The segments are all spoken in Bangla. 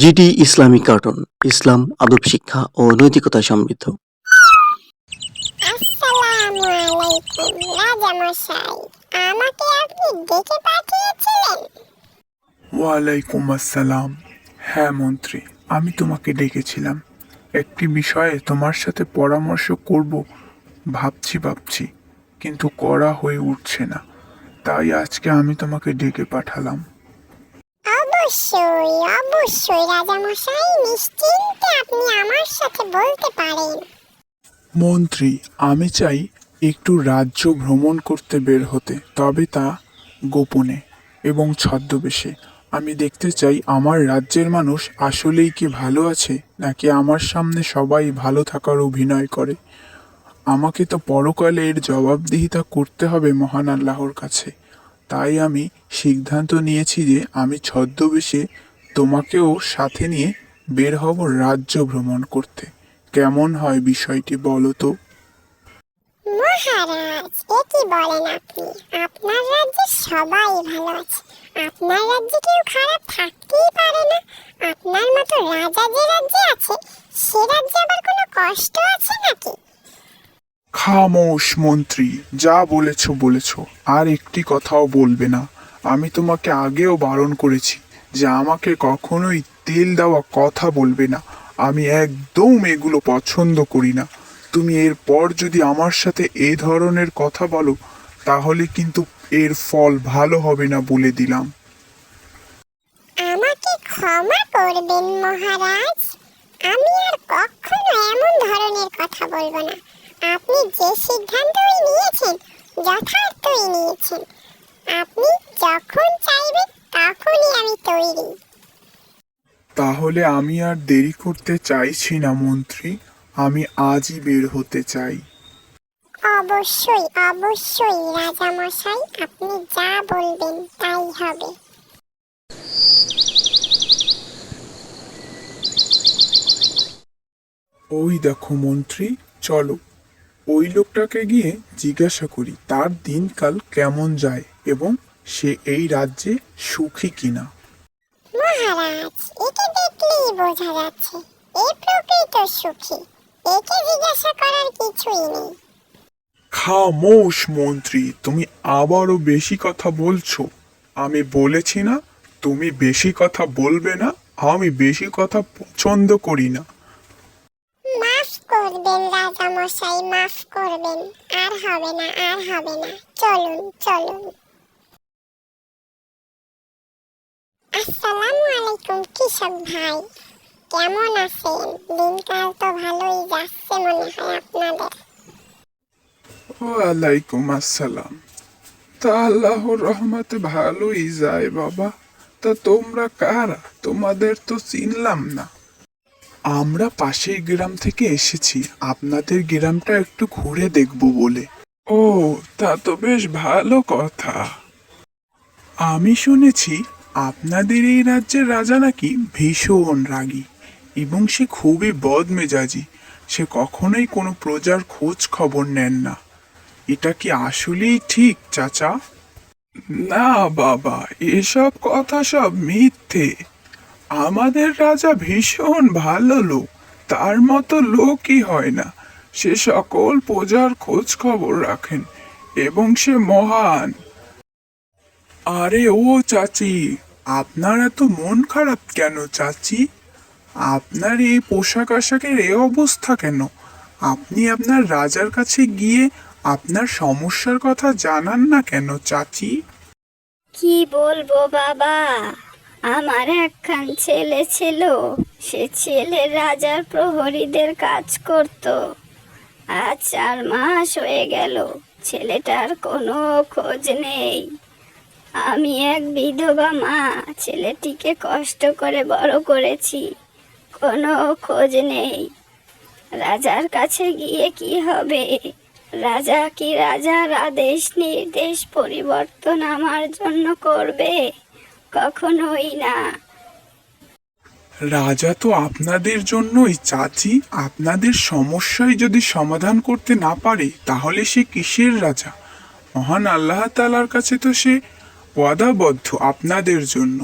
জিটি ইসলামিক কার্টুন, ইসলাম, আদব শিক্ষা ও নৈতিকতা সমৃদ্ধ। ওয়ালাইকুম আসসালাম। হ্যাঁ মন্ত্রী, আমি তোমাকে ডেকেছিলাম। একটি বিষয়ে তোমার সাথে পরামর্শ করব, ভাবছি ভাবছি, কিন্তু করা হয়ে উঠছে না। তাই আজকে আমি তোমাকে ডেকে পাঠালাম। অবশ্যই অবশ্যই, রাজামশাই। নিশ্চিন্তে আপনি আমার সাথে বলতে পারেন। মন্ত্রী, আমি চাই একটু রাজ্য ভ্রমণ করতে বের হতে, তবে তা গোপনে এবং ছদ্মবেশে। আমি দেখতে চাই, আমার রাজ্যের মানুষ আসলেই কি ভালো আছে, নাকি আমার সামনে সবাই ভালো থাকার অভিনয় করে? আমাকে তো পরকালে এর জবাবদিহিতা করতে হবে মহান আল্লাহর কাছে। তাই আমি সিদ্ধান্ত নিয়েছি যে আমি ছদ্মবেশে তোমাকেও সাথে নিয়ে বের হব রাজ্য ভ্রমণ করতে। কেমন হয় বিষয়টি বলো তো? মহারাজ, এ কি বলেন আপনি? আপনার রাজ্যে সবাই ভালো আছে। আপনার রাজ্যে না। আপনার মতো রাজা যে রাজ্যে আছে, সে রাজ্যে আবার কোনো কষ্ট আছে নাকি? খামোশ মন্ত্রী, যা বলেছ বলেছ। আর একটি কথাও বলবে না। আমি তোমাকে আগেও বারণ করেছি যে আমাকে কখনোই তেল দেওয়া কথা বলবে না। আমি একদম এগুলো পছন্দ করি না। তুমি এরপর যদি আমার সাথে এ ধরনের কথা বলো, তাহলে কিন্তু এর ফল ভালো হবে না বলে দিলাম। আমাকে ক্ষমা করবেন মহারাজ। আমি আর কখনো এমন ধরনের কথা বলব না। আপনি যে সিদ্ধান্তই নিয়েছেন যথার্থই নিয়েছেন। আপনি যখন চাইবেন তখনই আমি তৈরি। তাহলে আমি আর দেরি করতে চাইছি না মন্ত্রী। আমি আজই বের হতে চাই। অবশ্যই অবশ্যই রাজামশাই আপনি যা বলবেন তাই হবে। ওই দেখো মন্ত্রী চলো। ওই লোকটাকে গিয়ে জিজ্ঞাসা করি তার দিনকাল কেমন যায় এবং সে এই রাজ্যে সুখী কিনা? মহারাজ একে দেখলেই বোঝা যাচ্ছে এ প্রকৃত সুখী। একে জিজ্ঞাসা করার কিছুই নেই। খামোশ মন্ত্রী তুমি আবারও বেশি কথা বলছো। আমি বলেছি না তুমি বেশি কথা বলবে না আমি বেশি কথা পছন্দ করি না। করবেন, রাজামশাই মাফ করবেন। আর হবে না, আর হবে না। চলুন চলুন। আসসালামু আলাইকুম, কৃষক ভাই। কেমন আছেন? দিনকাল তো ভালোই যাচ্ছে মনে হয় আপনাদের। ওয়ালাইকুম আসসালাম। তা আল্লাহর রহমতে ভালোই যায় বাবা। তা তোমরা কারা? তোমাদের তো চিনলাম না। আমরা পাশের গ্রাম থেকে এসেছি। আপনাদের গ্রামটা একটু ঘুরে দেখব বলে। ও, তা তো বেশ ভালো কথা। আমি শুনেছি আপনাদের এই রাজ্যের রাজা নাকি ভীষণ রাগী এবং সে খুবই বদমেজাজি। সে কখনোই কোনো প্রজার খোঁজ খবর নেন না। এটা কি আসলেই ঠিক, চাচা? না বাবা, এসব কথা সব মিথ্যে। আমাদের রাজা ভীষণ ভালো লোক। তার মতো লোকই হয় না। সে সকল প্রজার খোঁজ খবর রাখেন এবং সে মহান। আরে, ও চাচি, আপনার এত মন খারাপ কেন চাচি? আপনার এই পোশাক আশাকের এ অবস্থা কেন? আপনি আপনার রাজার কাছে গিয়ে আপনার সমস্যার কথা জানান না কেন, চাচি? কি বলব বাবা? আমার একখান ছেলে ছিল। সে ছেলে রাজার প্রহরীদের কাজ করত। আজ চার মাস হয়ে গেল। ছেলেটার কোনো খোঁজ নেই। আমি এক বিধবা মা। ছেলেটিকে কষ্ট করে বড় করেছি। কোনো খোঁজ নেই। রাজার কাছে গিয়ে কি হবে? রাজা কি রাজার আদেশ নির্দেশ পরিবর্তন আমার জন্য করবে? কখনোই না। রাজা তো আপনাদের জন্যই, চাচি আপনাদের সমস্যায় যদি সমাধান করতে না পারে, তাহলে সে কিসের রাজা? মহান আল্লাহ তালার কাছে তো সে ওয়াদাবদ্ধ আপনাদের জন্য।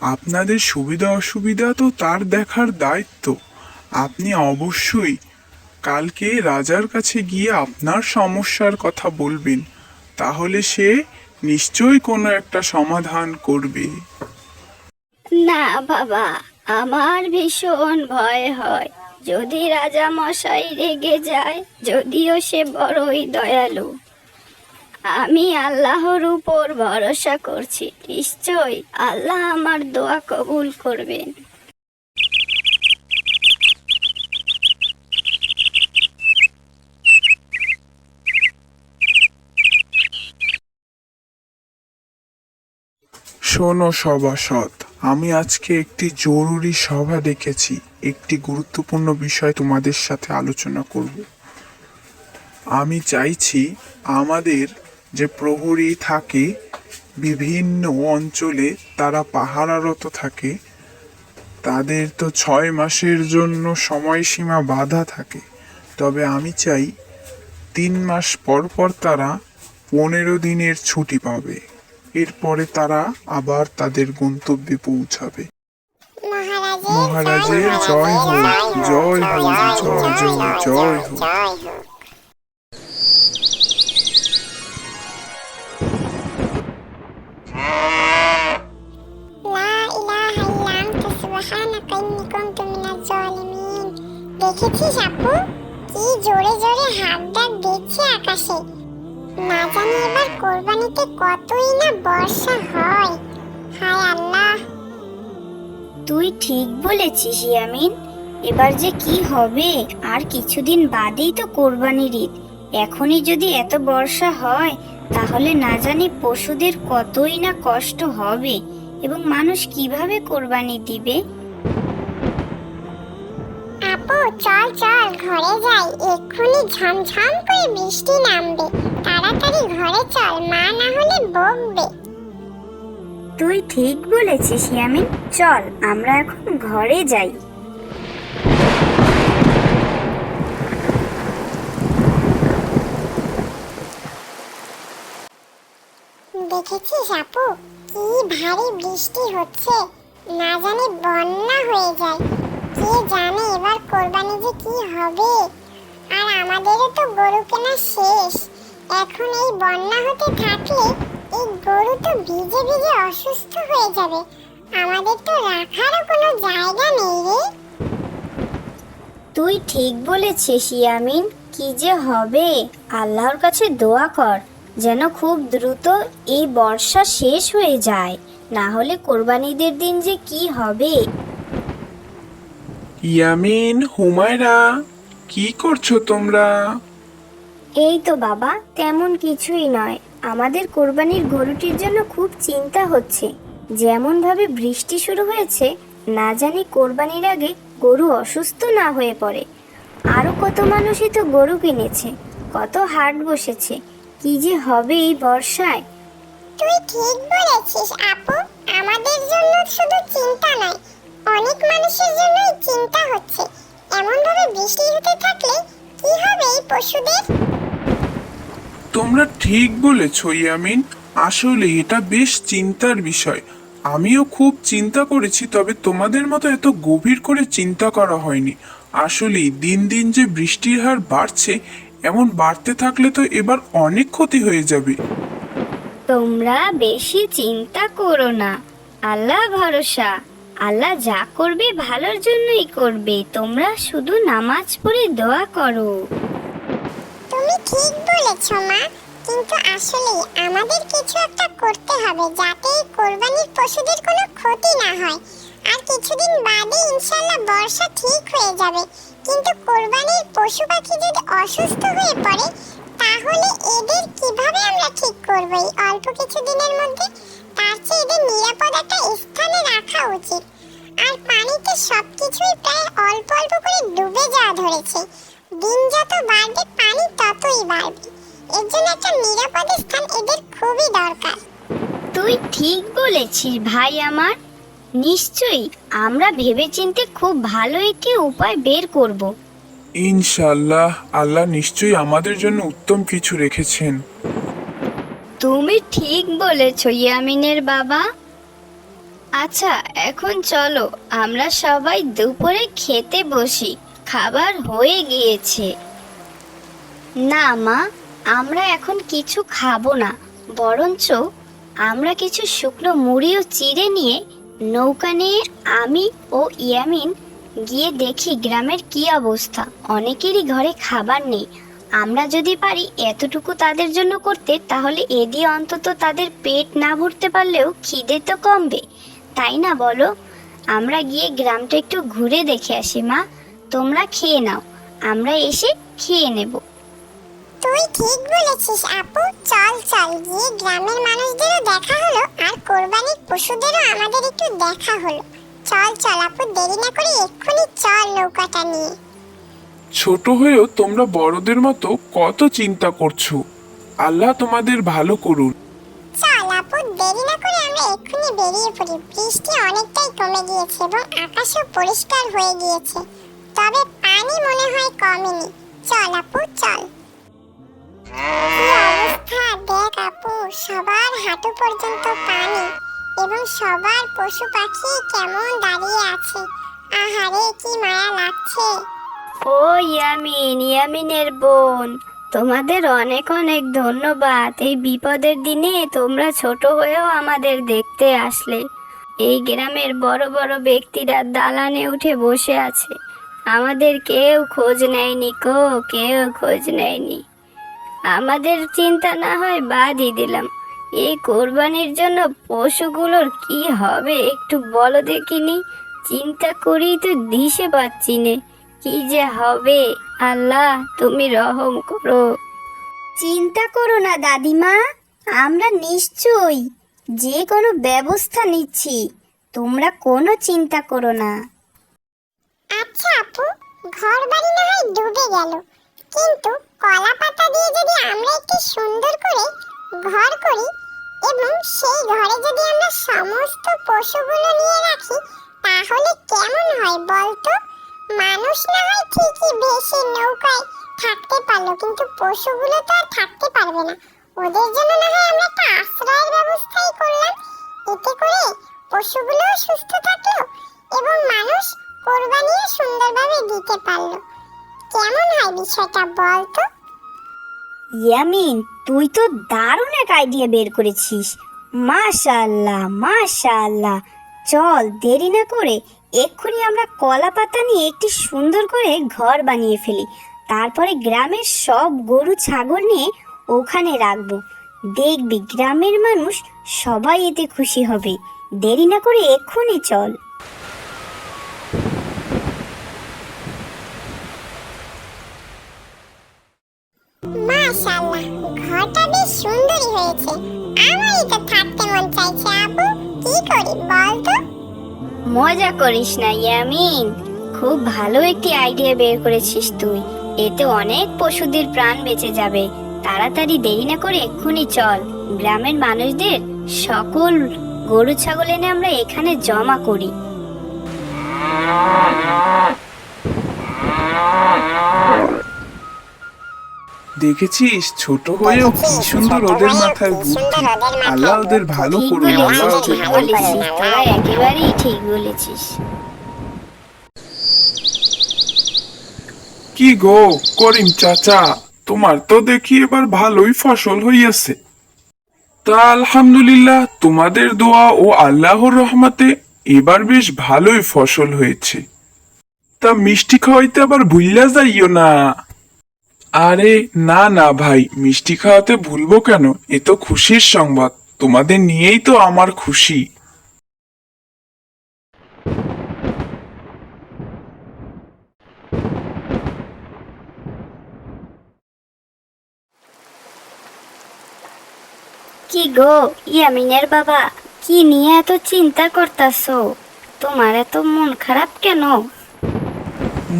আপনাদের সুবিধা অসুবিধা তো তার দেখার দায়িত্ব। আপনি অবশ্যই কালকে রাজার কাছে গিয়ে আপনার সমস্যার কথা বলবেন, তাহলে সে নিশ্চয়ই কোনো একটা সমাধান করবে। না বাবা, আমার ভীষণ ভয় হয়। যদি রাজা মশাই রেগে যায়, যদিও সে বড়ই দয়ালু। আমি আল্লাহর উপর ভরসা করছি। নিশ্চয় আল্লাহ আমার দোয়া কবুল করবেন। শোনো সভাসদ আমি আজকে একটি জরুরি সভা ডেকেছি। একটি গুরুত্বপূর্ণ বিষয় তোমাদের সাথে আলোচনা করব। আমি চাইছি আমাদের যে প্রহরী থাকে, বিভিন্ন অঞ্চলে তারা পাহারারত থাকে, তাদের তো ছয় মাসের জন্য সময়সীমা বাধা থাকে। তবে আমি চাই তিন মাস পর পর তারা পনেরো দিনের ছুটি পাবে। এরপরে তারা আবার তাদের গন্তব্যে পৌঁছাবে। মহারাজের জয় হোক। জয় হোক। জয় জয় জয় হোক। দেখেছিস আপু? কি জোরে জোরে হাত ডাক দিচ্ছে আকাশে। না জানি এবার কোরবানিতে কতই না বর্ষা হয়। হায় আল্লাহ। তুই ঠিক বলেছিস, ইয়ামিন। এবার যে কি হবে, আর কিছুদিন বাদেই তো কোরবানির ঈদ। এখনই যদি এত বর্ষা হয়, তাহলে না জানি পশুদের কতই না কষ্ট হবে, এবং মানুষ কীভাবে কোরবানি দিবে? চল চল ঘরে যাই। এক্ষুনি ঝমঝম করে বৃষ্টি নামবে। তাড়াতাড়ি ঘরে চল মা না হলে বকবে। তুই ঠিক বলেছিস ইয়ামিন। চল আমরা এখন ঘরে যাই। দেখেছিস আপু কি ভারী বৃষ্টি হচ্ছে। না জানি বন্যা হয়ে যায়। কে জানে এবার কোরবানি যে কি হবে। আর আমাদেরও তো গরু কেনা শেষ। এখন এই বন্যা হতে থাকলে এই গরু তো ভিজে ভিজে অসুস্থ হয়ে যাবে। আমাদের তো রাখারও কোনো জায়গা নেই রে। তুই ঠিক বলেছিস, ইয়ামিন। কি যে হবে? আল্লাহর কাছে দোয়া কর, যেন খুব দ্রুত এই বর্ষা শেষ হয়ে যায়। না হলে কোরবানিদের দিন যে কি হবে? ইয়ামিন হুমায়রা কি করছ তোমরা? এই তো বাবা তেমন কিছুই নয়। আমাদের কোরবানির গরুটির জন্য খুব চিন্তা হচ্ছে। যেমন ভাবে বৃষ্টি শুরু হয়েছে না জানি কোরবানির আগে গরু অসুস্থ না হয়ে পড়ে। আরও কত মানুষই তো গরু কিনেছে কত হাট বসেছে কি যে হবে এই বর্ষায়? তুই ঠিক বলেছিস আপু। আমাদের জন্য শুধু চিন্তা নয় অনেক মানুষের জন্যই চিন্তা হচ্ছে। এমন ভাবে বৃষ্টি হতে থাকলে কি হবে এই পশুদের? তোমরা ঠিক বলেছ ইয়ামিন। আসলে এটা বেশ চিন্তার বিষয়। আমিও খুব চিন্তা করেছি তবে তোমাদের মতো এত গভীর করে চিন্তা করা হয়নি। আসলেই দিন দিন যে বৃষ্টির হার বাড়ছে এমন বাড়তে থাকলে তো এবার অনেক ক্ষতি হয়ে যাবে। তোমরা বেশি চিন্তা করো না। আল্লাহ ভরসা। আল্লাহ যা করবে ভালোর জন্যই করবে। তোমরা শুধু নামাজ পড়ে দোয়া করো। তুমি ঠিক বলেছ, মা। কিন্তু আসলে আমাদের কিছু একটা করতে হবে যাতে কোরবানির পশুদের কোনো ক্ষতি না হয়। আর কিছুদিন বাদে ইনশাল্লাহ বর্ষা ঠিক হয়ে যাবে। কিন্তু কোরবানির পশু পাখি যদি অসুস্থ হয়ে পড়ে, তাহলে এদের কীভাবে আমরা ঠিক করব এই অল্প কিছু দিনের মধ্যে? তার চেয়ে এদের নিরাপদ একটা স্থানে রাখা উচিত। পানিতে সবকিছুই প্রায় অল্প অল্প করে ডুবে যাওয়া ধরেছে। দিন যত বাড়বে পানি ততই বাড়বে। এর জন্য একটা নিরাপদ স্থান এদের খুবই দরকার। তুই ঠিক বলেছিস ভাই আমার। নিশ্চয়ই আমরা ভেবেচিন্তে খুব ভালো একটি উপায় বের করব। ইনশাল্লাহ আল্লাহ নিশ্চয়ই আমাদের জন্য উত্তম কিছু রেখেছেন। তুমি ঠিক বলেছ ইয়ামিনের বাবা। আচ্ছা এখন চলো, আমরা সবাই দুপুরে খেতে বসি। খাবার হয়ে গিয়েছে। না, মা, আমরা এখন কিছু খাব না। বরঞ্চ আমরা কিছু শুকনো মুড়িও চিড়ে নিয়ে নৌকা নিয়ে আমি ও ইয়ামিন গিয়ে দেখি গ্রামের কি অবস্থা। অনেকেরই ঘরে খাবার নেই। আমরা যদি পারি এতটুকু তাদের জন্য করতে, তাহলে এ দিয়ে অন্তত তাদের পেট না ভরতে পারলেও খিদে তো কমবে। তাই না বলো? আমরা গিয়ে গ্রামটা একটু ঘুরে দেখে আসি মা। তোমরা খেয়ে নাও। আমরা এসে খেয়ে নেব। তুই ঠিক বলেছিস আপু। চল চল গিয়ে গ্রামের মানুষদেরও দেখা হলো আর কোরবানির পশুদেরও আমাদের একটু দেখা হলো। চল চল আপু দেরি না করে এক্ষুনি চল নৌকাটা নিয়ে। ছোট হয়েও তোমরা বড়দের মতো কত চিন্তা করছ। আল্লাহ তোমাদের ভালো করুন। এক্ষুনি বেরিয়ে পড়ি। বৃষ্টি অনেকটাই কমে গিয়েছে এবং আকাশও পরিষ্কার হয়ে গিয়েছে। তবে পানি মনে হয় কমেনি। চল আপু, চল। দেখ আপু, সবার হাঁটু পর্যন্ত পানি এবং সবার পশু পাখি কেমন দাঁড়িয়ে আছে। আহারে, কি মায়া লাগছে। ও ইয়ামিন, ইয়ামিনের বোন। তোমাদের অনেক অনেক ধন্যবাদ। এই বিপদের দিনে তোমরা ছোট হয়েও আমাদের দেখতে আসলে। এই গ্রামের বড় বড় ব্যক্তিরা দালানে উঠে বসে আছে। আমাদের কেউ খোঁজ নেয়নি কো, কেউ খোঁজ নেয়নি। আমাদের চিন্তা না হয় বাদই দিলাম। এই কোরবানির জন্য পশুগুলোর কি হবে একটু বলো দেখিনি? চিন্তা করি তো দিশে পাচ্ছি নে। কি যে হবে? আল্লাহ তুমি রহম করো। চিন্তা করো না দাদিমা। আমরা নিশ্চয়ই যে কোনো ব্যবস্থা নিচ্ছি। তোমরা কোনো চিন্তা করো না। আচ্ছা আপু ঘর বাড়ি না হয় ডুবে গেল। কিন্তু কলা পাতা দিয়ে যদি আমরা একটি সুন্দর করে ঘর করি এবং সেই ঘরে যদি আমরা সমস্ত পশুগুলো নিয়ে রাখি তাহলে কেমন হয় বলতো? মানুষ না হয় ঠিকই ভেসে নৌকায় থাকতে পারল, কিন্তু পশুগুলো তো আর থাকতে পারবে না। ওদের জন্য না হয় আমরা একটা আশ্রয়ের ব্যবস্থাই করলাম। এতে করে পশুগুলোও সুস্থ থাকল এবং মানুষ কোরবানিও সুন্দরভাবে দিতে পারল। কেমন হয় বিষয়টা বল তো? ইয়ামিন, তুই তো দারুণ এক আইডিয়া বের করেছিস। মাশাল্লাহ মাশাল্লাহ চল, দেরি না করে এক্ষুনি আমরা কলা পাতা নিয়ে একটি সুন্দর করে ঘর বানিয়ে ফেলি। তারপরে গ্রামের সব গরু, ছাগল নিয়ে ওখানে রাখব। দেখবি গ্রামের মানুষ সবাই এতে খুশি হবে। দেরি না করে এক্ষুনি চল। সুন্দরই হয়েছে। আমারই তো থাকতে মন চাইছে, আপু। কি করি বল তো মজা করিস না, ইয়ামিন। খুব ভালো একটি আইডিয়া বের করেছিস তুই। এতে অনেক পশুদের প্রাণ বেঁচে যাবে। তাড়াতাড়ি দেরি না করে এক্ষুনি চল। গ্রামের মানুষদের সকল গরু ছাগল এনে আমরা এখানে জমা করি। দেখেছিস? ছোট হয়েও কি সুন্দর ওদের মাথায় বুদ্ধি। আল্লাহ ওদের ভালো করুন আল্লাহ ওদের ভালো করুন। একেবারেই ঠিক বলেছিস। কি গো করিম চাচা তোমার তো দেখি এবার ভালোই ফসল হইয়াছে। তা আলহামদুলিল্লাহ তোমাদের দোয়া ও আল্লাহর রহমতে এবার বেশ ভালোই ফসল হয়েছে। তা মিষ্টি খাওয়াইতে আবার ভুইলা যাইও না। আরে না না ভাই মিষ্টি খাওয়াতে ভুলবো কেন? এ তো খুশির সংবাদ। তোমাদের নিয়েই তো আমার খুশি। কি গো ইয়ামিনের বাবা কি নিয়ে এত চিন্তা করতাছো? তোমার এত মন খারাপ কেন?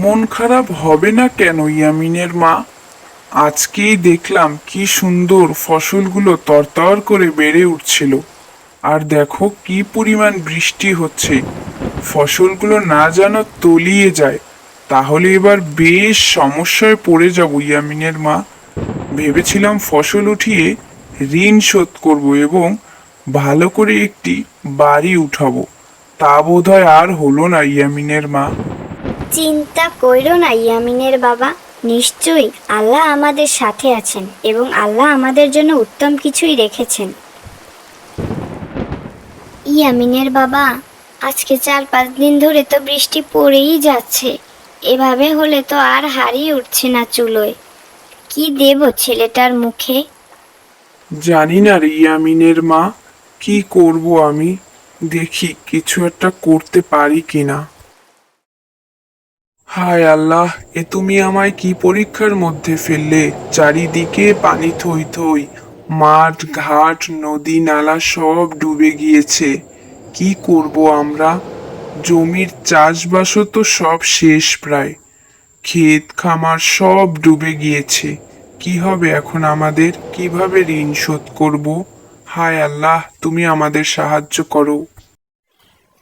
মন খারাপ হবে না কেন ইয়ামিনের মা? আজকেই দেখলাম কি সুন্দর ফসলগুলো তরতর করে বেড়ে উঠছিল। আর দেখো কি পরিমাণ বৃষ্টি হচ্ছে। ফসলগুলো না যেন তলিয়ে যায়। তাহলে এবার বেশ সমস্যায় পড়ে যাব ইয়ামিনের মা। ভেবেছিলাম ফসল উঠিয়ে ঋণ শোধ করব এবং ভালো করে একটি বাড়ি উঠাবো। তা বোধহয় আর হলো না ইয়ামিনের মা। চিন্তা কইরো না ইয়ামিনের বাবা। নিশ্চয়ই আল্লাহ আমাদের সাথে আছেন এবং আল্লাহ আমাদের জন্য উত্তম কিছুই রেখেছেন। ইয়ামিনের বাবা, আজকে চার পাঁচ দিন ধরে তো বৃষ্টি পড়েই যাচ্ছে। এভাবে হলে তো আর হারিয়ে উঠছে না চুলোয়। কি দেব ছেলেটার মুখে? জানি না রে ইয়ামিনের মা, কি করব আমি? দেখি কিছু একটা করতে পারি কিনা। হায় আল্লাহ, এ তুমি আমায় কি পরীক্ষার মধ্যে ফেললে? চারিদিকে পানি থই থই, মাঠ, ঘাট, নদী, নালা সব ডুবে গিয়েছে। কি করব আমরা? জমির চাষবাসও তো সব শেষ প্রায়। ক্ষেত, খামার সব ডুবে গিয়েছে। কি হবে এখন আমাদের? কীভাবে ঋণ শোধ করব? হায় আল্লাহ, তুমি আমাদের সাহায্য করো।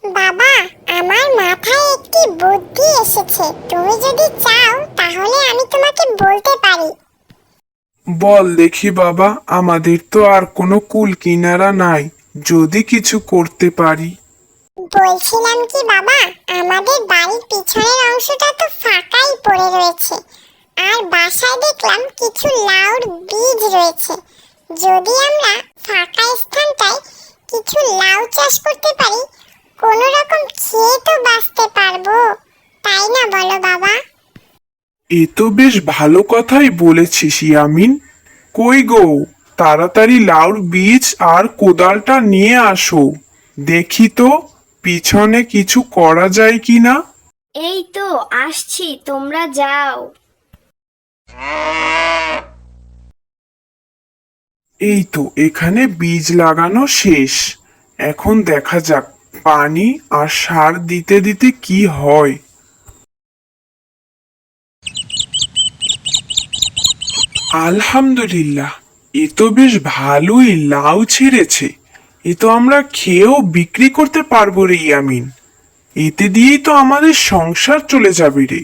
বাবা আমার মাথায় একটি বুদ্ধি এসেছে। তুমি যদি চাও তাহলে আমি তোমাকে বলতে পারি। বল দেখি বাবা আমাদের তো আর কোনো কুল কিনারা নাই। যদি কিছু করতে পারি। বলছিলাম কি বাবা আমাদের বাড়ির পিছনের অংশটা তো ফাঁকাই পড়ে রয়েছে। আর বাসায় দেখলাম কিছু লাউর বীজ রয়েছে। যদি আমরা ফাঁকা স্থানটায় কিছু লাউ চাষ করতে পারি কোনো রকম খেয়ে তো বাঁচতে পারব। তাই না বলো বাবা? এ তো বেশ ভালো কথাই বলেছিস ইয়ামিন। কই গো তাড়াতাড়ি লাউর বীজ আর কোদালটা নিয়ে আসো। দেখি তো পিছনে কিছু করা যায় কি না? এই তো আসছি তোমরা যাও। এই তো এখানে বীজ লাগানো শেষ। এখন দেখা যাক। পানি আর সার দিতে দিতে কি হয়? আলহামদুলিল্লাহ এ তো বেশ ভালোই লাউ ছেড়েছে। এ তো আমরা খেয়েও বিক্রি করতে পারব রে ইয়ামিন। এতে দিয়েই তো আমাদের সংসার চলে যাবে রে।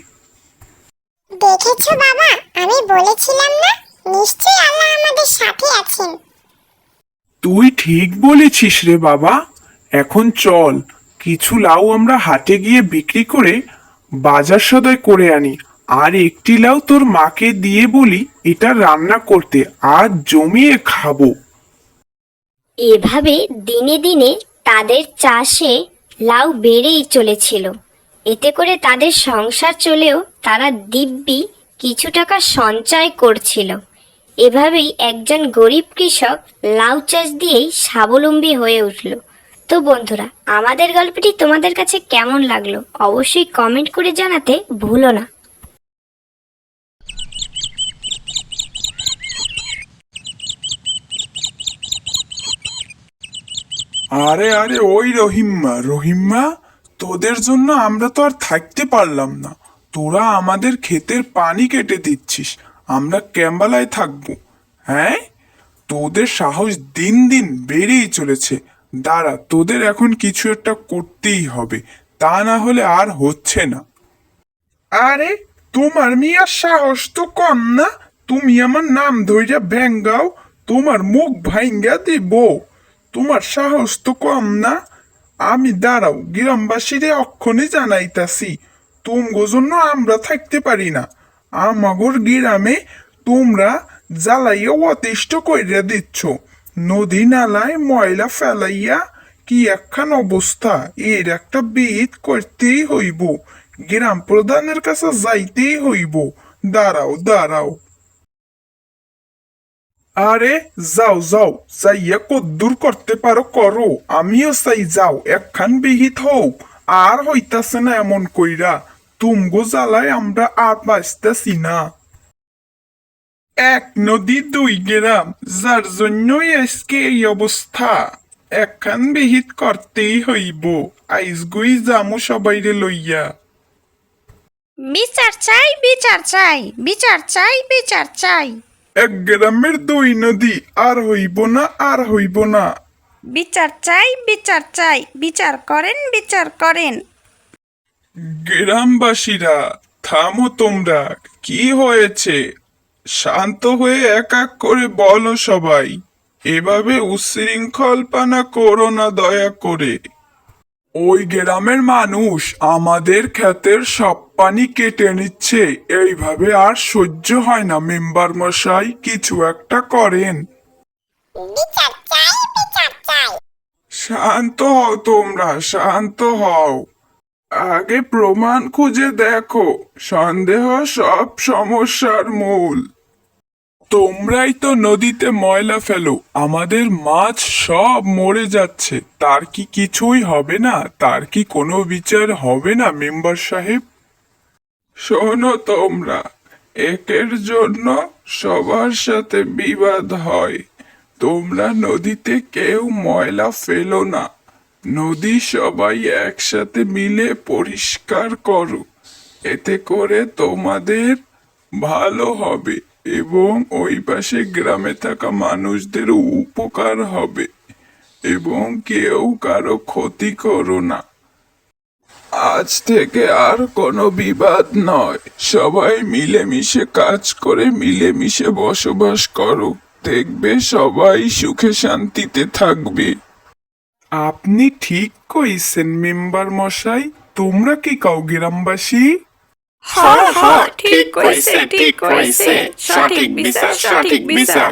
দেখেছ বাবা আমি বলেছিলাম না? নিশ্চয়ই আল্লাহ আমাদের সাথে আছেন। তুই ঠিক বলেছিস রে বাবা। এখন চল, কিছু লাউ আমরা হাটে গিয়ে বিক্রি করে বাজার সদাই করে আনি। আর একটি লাউ তোর মাকে দিয়ে বলি, এটা রান্না করতে, আর জমিয়ে খাব। এভাবে দিনে দিনে তাদের চাষে লাউ বেড়েই চলেছিল। এতে করে তাদের সংসার চলেও তারা দিব্যি কিছু টাকা সঞ্চয় করছিল। এভাবেই একজন গরিব কৃষক লাউ চাষ দিয়েই স্বাবলম্বী হয়ে উঠল। তো বন্ধুরা, আমাদের গল্পটি তোমাদের কাছে কেমন লাগল অবশ্যই কমেন্ট করে জানাতে ভুলো না। আরে আরে, ওই রহিম্মা রহিম্মা, তোদের জন্য আমরা তো আর থাকতে পারলাম না। তোরা আমাদের ক্ষেতের পানি কেটে দিচ্ছিস, আমরা ক্যাম্বালায় থাকব। হ্যাঁ? তোদের সাহস দিন দিন বেড়েই চলেছে। দাঁড়া, তোদের এখন কিছু একটা করতেই হবে। তা না হলে আর হচ্ছে না। আরে, তোমার মিয়ার সাহস তো কম না? তুমি আমার নাম ধইরা ভেঙ্গাও তোমার মুখ ভাঙ্গা দিব। তোমার সাহস তো কম না? আমি দাঁড়াও, গ্রামবাসীরে অক্ষণে জানাইতাছি। তুমগো জন্য আমরা থাকতে পারি না। আমাগর গ্রামে তোমরা জ্বালাইয়া অতিষ্ঠ কইরা দিচ্ছ। নদী নালায় ময়লা ফেলাইয়া কি একখান অবস্থা? এর একটা বিদ করতেই হইব। গ্রাম প্রধানের কাছে যাইতেই হইব। দাঁড়াও দাঁড়াও। আরে, যাও যাও, যাইয়া কদ্দুর করতে পারো, করো। আমিও চাই যাও, একখান বিহিত হোক আর হইতাছে না এমন কইরা। তুমগো জ্বালায় আমরা আর বাঁচতেছি না। এক নদী দুই গ্রাম। যার জন্যই আজকে এই অবস্থা। একখান বিহিত করতেই হইব। আইসগুই জামু সবাইরে লইয়া। বিচার চাই বিচার চাই বিচার চাই বিচার চাই। এক গ্রামের দুই নদী আর হইব না আর হইব না। বিচার চাই বিচার চাই বিচার করেন বিচার করেন। গ্রামবাসীরা থামো তোমরা কি হয়েছে? শান্ত হয়ে এক এক করে বলো সবাই এভাবে উচ্ছৃঙ্খলপানা করো না দয়া করে। ওই গ্রামের মানুষ আমাদের ক্ষেতের সব পানি কেটে নিচ্ছে এইভাবে আর সহ্য হয় না। মেম্বার মশাই কিছু একটা করেন। শান্ত হও তোমরা শান্ত হও। আগে প্রমাণ খুঁজে দেখো সন্দেহ সব সমস্যার মূল। তোমরাই তো নদীতে ময়লা ফেলো, আমাদের মাছ সব মরে যাচ্ছে। তার কি কিছুই হবে না? তার কি কোনো বিচার হবে না, মেম্বার সাহেব? শোনো তোমরা, একের জন্য সবার সাথে বিবাদ হয়। তোমরা নদীতে কেউ ময়লা ফেলো না। নদী সবাই একসাথে মিলে পরিষ্কার করো। এতে করে তোমাদের ভালো হবে। এবং ওই পাশে গ্রামে থাকা মানুষদের উপকার হবে এবং কেউ কারও ক্ষতি করো না। আজ থেকে আর কোনো বিবাদ নয়। সবাই মিলেমিশে কাজ করে, মিলেমিশে বসবাস করো। দেখবে সবাই সুখে শান্তিতে থাকবে। আপনি ঠিক কইছেন মেম্বার মশাই। তোমরা কি কাউ গ্রামবাসী? হ হ ঠিক কইছে ঠিক কইছে সঠিক বিচার সঠিক বিচার।